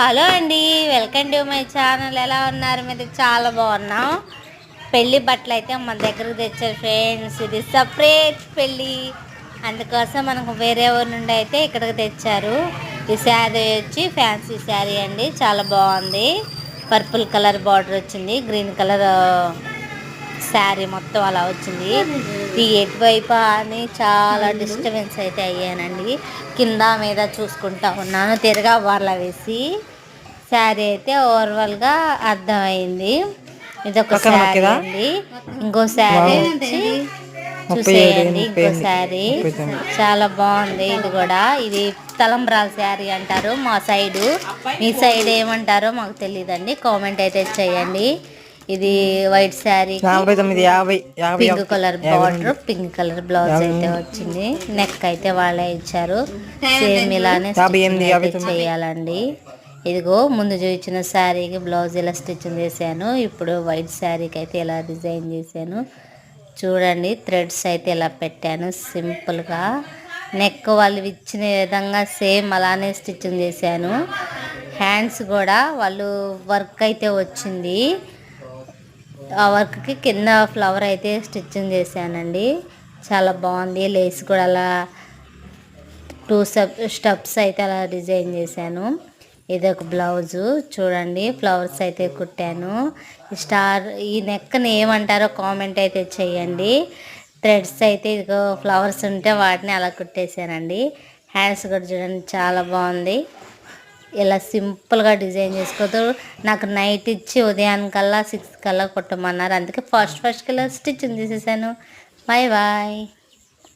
Hello అండి welcome to my channel. ఎలా ఉన్నారు? మీరు చాలా బాగున్నాం. పెళ్ళి బట్టలు అయితే మన దగ్గరకు తెచ్చారు ఫ్రెండ్స్. ఇది సపరేట్ పెళ్ళి అందుకోసం మనకు వేరే ఊరి నుండి అయితే ఇక్కడికి తెచ్చారు. ఈ శారీ వచ్చి ఫ్యాన్సీ శారీ అండి. చాలా బాగుంది. పర్పుల్ కలర్ బార్డర్ వచ్చింది. గ్రీన్ కలర్ శారీ మొత్తం అలా వచ్చింది. ఈ ఎటువైపు అని చాలా డిస్టర్బెన్స్ అయితే అయ్యానండి. కింద మీద చూసుకుంటా ఉన్నాను. తిరగా వాళ్ళ వేసి శారీ అయితే ఓవర్వల్గా అర్థమైంది. ఇది ఒక పక్కన శారీ? అండి. ఇంకో శారీ వచ్చి చూసేయండి. ఇంకో శారీ. చాలా బాగుంది. ఇది కూడా ఇది తలంబ్రాల శారీ అంటారు మా సైడు. మీ సైడ్ ఏమంటారో మాకు తెలియదండి కామెంట్ అయితే చేయండి. ఇది వైట్ శారీ నలభై తొమ్మిది యాభై యాభై pink colour border pink colour blouse అయితే వచ్చింది. నెక్ అయితే వాళ్ళే ఇచ్చారు. సేమ్ ఇలానే చేయాలండి. ఇదిగో ముందు చూపించిన శారీకి బ్లౌజ్ ఇలా స్టిచ్చింగ్ చేశాను. ఇప్పుడు వైట్ శారీకి అయితే ఇలా డిజైన్ చేశాను. చూడండి థ్రెడ్స్ అయితే ఇలా పెట్టాను సింపుల్గా నెక్ వాళ్ళు ఇచ్చిన విధంగా సేమ్ అలానే స్టిచ్చింగ్ చేశాను. హ్యాండ్స్ కూడా వాళ్ళు వర్క్ అయితే వచ్చింది. ఆ వర్క్కి కింద ఫ్లవర్ అయితే స్టిచ్చింగ్ చేశానండి. చాలా బాగుంది. లేస్ కూడా అలా టూ స్టెప్ స్టెప్స్ అయితే అలా డిజైన్ చేశాను. ఇది ఒక బ్లౌజు. చూడండి ఫ్లవర్స్ అయితే కుట్టాను. స్టార్ ఈ నెక్కని ఏమంటారో కామెంట్ అయితే చేయండి. థ్రెడ్స్ అయితే ఇదిగో ఫ్లవర్స్ ఉంటే వాటిని అలా కుట్టేశానండి. హ్యాండ్స్ కూడా చూడండి చాలా బాగుంది. ఇలా సింపుల్గా డిజైన్ చేసుకోవద్దు. నాకు నైట్ ఇచ్చి ఉదయానికల్లా సిక్స్ కల్లా కుట్టమన్నారు. అందుకే ఫస్ట్ ఫస్ట్ కల్లా స్టిచ్చింగ్ తీసేసాను. Bye bye.